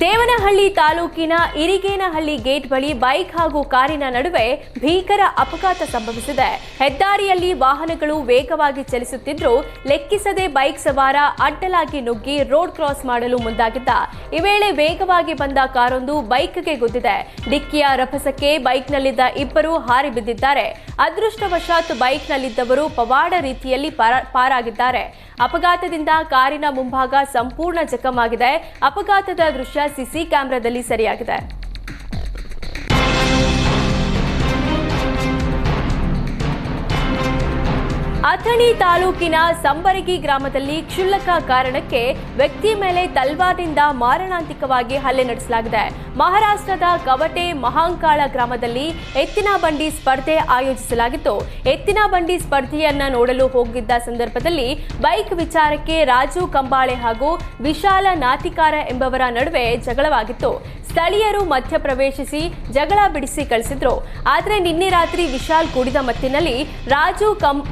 ದೇವನಹಳ್ಳಿ ತಾಲೂಕಿನ ಇರಿಗೇನಹಳ್ಳಿ ಗೇಟ್ ಬಳಿ ಬೈಕ್ ಹಾಗೂ ಕಾರಿನ ನಡುವೆ ಭೀಕರ ಅಪಘಾತ ಸಂಭವಿಸಿದೆ. ಹೆದ್ದಾರಿಯಲ್ಲಿ ವಾಹನಗಳು ವೇಗವಾಗಿ ಚಲಿಸುತ್ತಿದ್ದರೂ ಲೆಕ್ಕಿಸದೆ ಬೈಕ್ ಸವಾರ ಅಡ್ಡಲಾಗಿ ನುಗ್ಗಿ ರೋಡ್ ಕ್ರಾಸ್ ಮಾಡಲು ಮುಂದಾಗಿದ್ದ. ಈ ವೇಳೆ ವೇಗವಾಗಿ ಬಂದ ಕಾರೊಂದು ಬೈಕ್ಗೆ ಗುದ್ದಿದೆ. ಡಿಕ್ಕಿಯ ರಭಸಕ್ಕೆ ಬೈಕ್ನಲ್ಲಿದ್ದ ಇಬ್ಬರು ಹಾರಿ ಬಿದ್ದಿದ್ದಾರೆ. ಅದೃಷ್ಟವಶಾತ್ ಬೈಕ್ನಲ್ಲಿದ್ದವರು ಪವಾಡ ರೀತಿಯಲ್ಲಿ ಪಾರ- ಪಾರಾಗಿದ್ದಾರೆ. ಅಪಘಾತದಿಂದ ಕಾರಿನ ಮುಂಭಾಗ ಸಂಪೂರ್ಣ ಜಖಮಾಗಿದೆ ಅಪಘಾತದ ದೃಶ್ಯ ಸಿಸಿ ಕ್ಯಾಮೆರಾದಲ್ಲಿ ಸೆರೆಯಾಗಿದೆ. ಅಥಣಿ ತಾಲೂಕಿನ ಸಂಬರಗಿ ಗ್ರಾಮದಲ್ಲಿ ಕ್ಷುಲ್ಲಕ ಕಾರಣಕ್ಕೆ ವ್ಯಕ್ತಿ ಮೇಲೆ ತಲ್ವಾದಿಂದ ಮಾರಣಾಂತಿಕವಾಗಿ ಹಲ್ಲೆ ನಡೆಸಲಾಗಿದೆ. ಮಹಾರಾಷ್ಟ್ರದ ಕವಟೆ ಮಹಾಂಕಾಳ ಗ್ರಾಮದಲ್ಲಿ ಎತ್ತಿನ ಬಂಡಿ ಸ್ಪರ್ಧೆ ಆಯೋಜಿಸಲಾಗಿತ್ತು. ಎತ್ತಿನ ಬಂಡಿ ಸ್ಪರ್ಧೆಯನ್ನ ನೋಡಲು ಹೋಗಿದ್ದ ಸಂದರ್ಭದಲ್ಲಿ ಬೈಕ್ ವಿಚಾರಕ್ಕೆ ರಾಜು ಕಂಬಾಳೆ ಹಾಗೂ ವಿಶಾಲ ನಾತಿಕಾರ ಎಂಬವರ ನಡುವೆ ಜಗಳವಾಗಿತ್ತು. ಸ್ಥಳೀಯರು ಮಧ್ಯಪ್ರವೇಶಿಸಿ ಜಗಳ ಬಿಡಿಸಿ ಕಳಿಸಿದ್ರು. ಆದರೆ ನಿನ್ನೆ ರಾತ್ರಿ ವಿಶಾಲ್ ಕುಡಿದ ಮತ್ತಿನಲ್ಲಿ ರಾಜು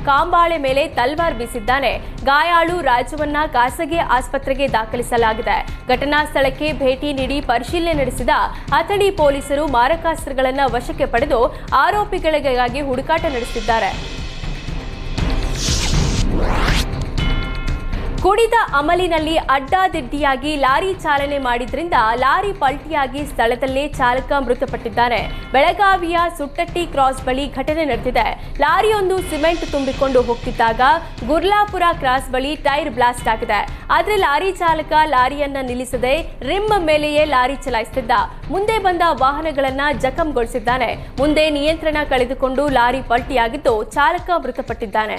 ಕಾಂಬಾಳೆ ಮೇಲೆ ತಲ್ವಾರ್ ಬೀಸಿದ್ದಾನೆ. ಗಾಯಾಳು ರಾಜುವನ್ನ ಖಾಸಗಿ ಆಸ್ಪತ್ರೆಗೆ ದಾಖಲಿಸಲಾಗಿದೆ. ಘಟನಾ ಸ್ಥಳಕ್ಕೆ ಭೇಟಿ ನೀಡಿ ಪರಿಶೀಲನೆ ನಡೆಸಿದ ಅಥಣಿ ಪೊಲೀಸರು ಮಾರಕಾಸ್ತ್ರಗಳನ್ನು ವಶಕ್ಕೆ ಪಡೆದು ಆರೋಪಿಗಳಿಗಾಗಿ ಹುಡುಕಾಟ ನಡೆಸಿದ್ದಾರೆ. ಕುಡಿದ ಅಮಲಿನಲ್ಲಿ ಅಡ್ಡಾದಿಡ್ಡಿಯಾಗಿ ಲಾರಿ ಚಾಲನೆ ಮಾಡಿದ್ರಿಂದ ಲಾರಿ ಪಲ್ಟಿಯಾಗಿ ಸ್ಥಳದಲ್ಲೇ ಚಾಲಕ ಮೃತಪಟ್ಟಿದ್ದಾರೆ. ಬೆಳಗಾವಿಯ ಸುಟ್ಟಟ್ಟಿ ಕ್ರಾಸ್ ಬಳಿ ಘಟನೆ ನಡೆದಿದೆ. ಲಾರಿಯೊಂದು ಸಿಮೆಂಟ್ ತುಂಬಿಕೊಂಡು ಹೋಗ್ತಿದ್ದಾಗ ಗುರ್ಲಾಪುರ ಕ್ರಾಸ್ ಬಳಿ ಟೈರ್ ಬ್ಲಾಸ್ಟ್ ಆಗಿದೆ. ಆದ್ರೆ ಲಾರಿ ಚಾಲಕ ಲಾರಿಯನ್ನ ನಿಲ್ಲಿಸದೆ ರಿಮ್ ಮೇಲೆಯೇ ಲಾರಿ ಚಲಾಯಿಸುತ್ತಿದ್ದ ಮುಂದೆ ಬಂದ ವಾಹನಗಳನ್ನ ಜಖಂಗೊಳಿಸಿದ್ದಾನೆ. ಮುಂದೆ ನಿಯಂತ್ರಣ ಕಳೆದುಕೊಂಡು ಲಾರಿ ಪಲ್ಟಿಯಾಗಿದ್ದು ಚಾಲಕ ಮೃತಪಟ್ಟಿದ್ದಾನೆ.